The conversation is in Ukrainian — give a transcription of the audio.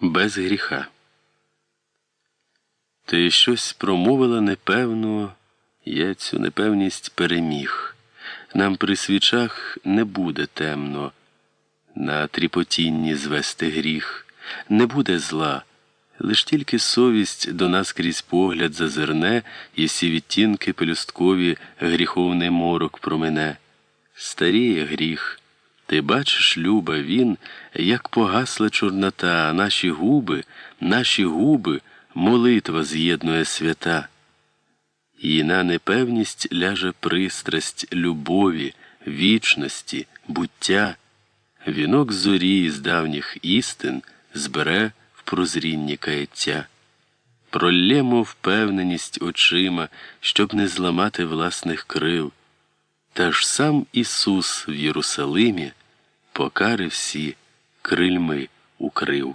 без гріха. Ти щось промовила непевно, я цю непевність переміг. Нам при свічах не буде темно, на тріпотінні звести гріх, не буде зла, лиш тільки совість до нас крізь погляд зазирне, і всі відтінки пелюсткові гріховний морок промене. Старіє гріх. Ти бачиш, люба, він, як погасла чорнота, а наші губи, наші губи, молитва з'єднує свята. І на непевність ляже пристрасть любові, вічності, буття. Вінок зорі з давніх істин збере в прозрінні каяття. Пролємо впевненість очима, щоб не зламати власних крил. Та ж сам Ісус в Єрусалимі покари всі крильми укрив.